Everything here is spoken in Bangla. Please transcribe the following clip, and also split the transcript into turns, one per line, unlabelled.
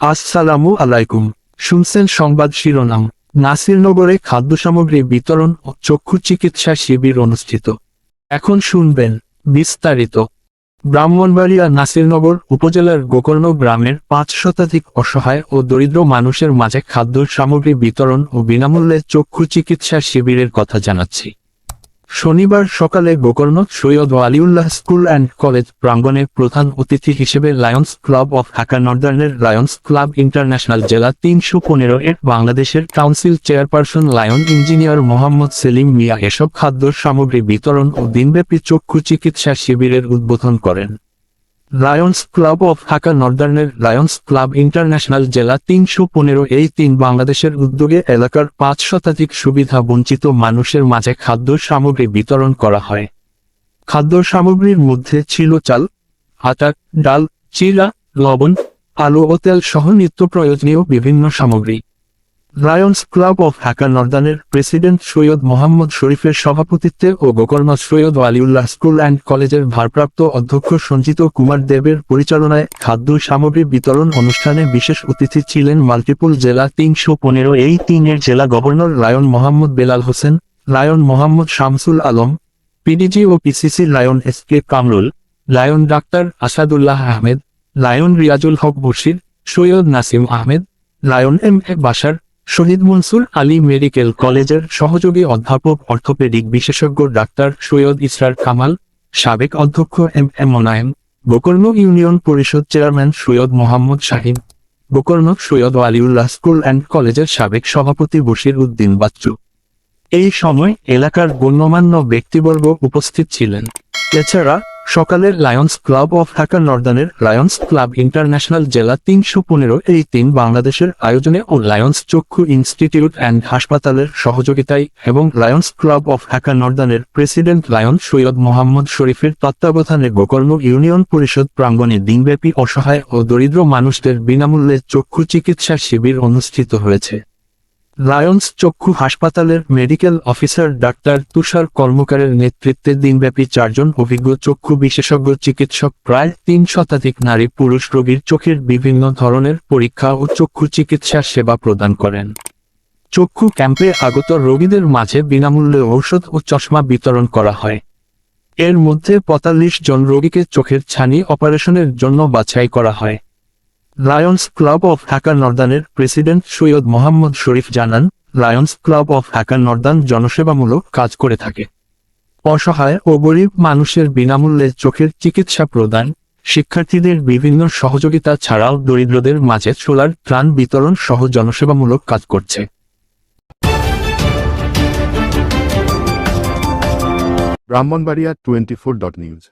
আসসালামু আলাইকুম। শুনছেন সংবাদ শিরোনাম। নাসিরনগরে খাদ্য সামগ্রী বিতরণ ও চক্ষু চিকিৎসা শিবির অনুষ্ঠিত। এখন শুনবেন বিস্তারিত। ব্রাহ্মণবাড়িয়া নাসিরনগর উপজেলার গোকর্ণ গ্রামের পাঁচ শতাধিক অসহায় ও দরিদ্র মানুষের মাঝে খাদ্য সামগ্রী বিতরণ ও বিনামূল্যে চক্ষু চিকিৎসা শিবিরের কথা জানাচ্ছি। শনিবার সকালে গোকর্ণত Syed Aliullah school and college প্রাঙ্গণে প্রধান অতিথি হিসেবে লায়ন্স ক্লাব অফ ঢাকা নর্দার্নের লায়ন্স ক্লাব ইন্টারন্যাশনাল জেলা তিনশো পনেরো এর বাংলাদেশের council chairperson lion engineer Mohammad Selim Mia এসব খাদ্য সামগ্রী বিতরণ ও দিনব্যাপী চক্ষু চিকিৎসা শিবিরের উদ্বোধন করেন। লায়ন্স ক্লাব অফ ঢাকা নর্দার্নের লায়ন্স ক্লাব ইন্টারন্যাশনাল জেলা তিনশো পনেরো এই তিন বাংলাদেশের উদ্যোগে এলাকার পাঁচ শতাধিক সুবিধা বঞ্চিত মানুষের মাঝে খাদ্য সামগ্রী বিতরণ করা হয়। খাদ্য সামগ্রীর মধ্যে ছিল চাল, আটা, ডাল, চিরা, লবণ, আলু ও তেল সহ নিত্য প্রয়োজনীয় বিভিন্ন সামগ্রী। লায়ন্স ক্লাব অফ ঢাকা নর্দানের প্রেসিডেন্ট সৈয়দ মোহাম্মদ শরীফের সভাপতিত্বে ও গোকর্ণ সৈয়দ আলিউল্লাহ স্কুল অ্যান্ড কলেজের ভারপ্রাপ্ত অধ্যক্ষ সঞ্জিত কুমার দেবের পরিচালনায় খাদ্য সামগ্রী বিতরণ অনুষ্ঠানে বিশেষ অতিথি ছিলেন মাল্টিপুল জেলা তিনশো পনেরো এই তিনের জেলা governor lion Mohammad Belal Hossain, lion Mohammad Shamsul Alam, PDG O PCC lion S K Kamrul, lion doctor Asadullah Ahmed, lion Riazul Haque Bashir, Syed Nasim Ahmed, lion M A Basar Shahid Mansur Ali medical কলেজের সহযোগী অধ্যাপক, অর্থোপেডিক বিশেষজ্ঞ ডাক্তার সৈয়দ ইসরার কামাল, সাবেক অধ্যক্ষ M M Monayem, Gokarna union পরিষদ chairman Syed Mohammad Shahin, Gokarna Syed Aliullah school and কলেজের সাবেক সভাপতি বশির উদ্দিন বাচ্চু। এই সময় এলাকার গণ্যমান্য ব্যক্তিবর্গ উপস্থিত ছিলেন। এছাড়া সকালের লায়ন্স ক্লাব অফ ঢাকা নর্দানের লায়ন্স ক্লাব ইন্টারন্যাশনাল জেলা তিনশো পনেরো এই তিন বাংলাদেশের আয়োজনে ও লায়ন্স চক্ষু ইনস্টিটিউট অ্যান্ড হাসপাতালের সহযোগিতায় এবং লায়ন্স ক্লাব অফ ঢাকা নর্দানের প্রেসিডেন্ট লায়ন সৈয়দ মোহাম্মদ শরীফের তত্ত্বাবধানে গোকর্ণ ইউনিয়ন পরিষদ প্রাঙ্গণে দিনব্যাপী অসহায় ও দরিদ্র মানুষদের বিনামূল্যে চক্ষু চিকিৎসা শিবির অনুষ্ঠিত হয়েছে। লায়ন্স চক্ষু হাসপাতালের মেডিকেল অফিসার ডাক্তার তুষার কর্মকারের নেতৃত্বে দিনব্যাপী চারজন অভিজ্ঞ চক্ষু বিশেষজ্ঞ চিকিৎসক প্রায় তিন শতাধিক নারী পুরুষ রোগীর চোখের বিভিন্ন ধরনের পরীক্ষা ও চক্ষু চিকিৎসা সেবা প্রদান করেন। চক্ষু ক্যাম্পে আগত রোগীদের মাঝে বিনামূল্যে ঔষধ ও চশমা বিতরণ করা হয়। এর মধ্যে পঁয়তাল্লিশ জন রোগীকে চোখের ছানি অপারেশনের জন্য বাছাই করা হয়। লায়ন্স ক্লাব অফ ঢাকা নর্দানের প্রেসিডেন্ট সৈয়দ মোহাম্মদ শরীফ জানান lions club of Dhaka northern জনসেবামূলক কাজ করে থাকে। অসহায় ও গরিব মানুষের বিনামূল্যে চোখের চিকিৎসা প্রদান, শিক্ষার্থীদের বিভিন্ন সহযোগিতা ছাড়াও দরিদ্রদের মাঝে সোলার ত্রাণ বিতরণ সহ জনসেবামূলক কাজ করছে।
Brahmanbaria twenty four dot news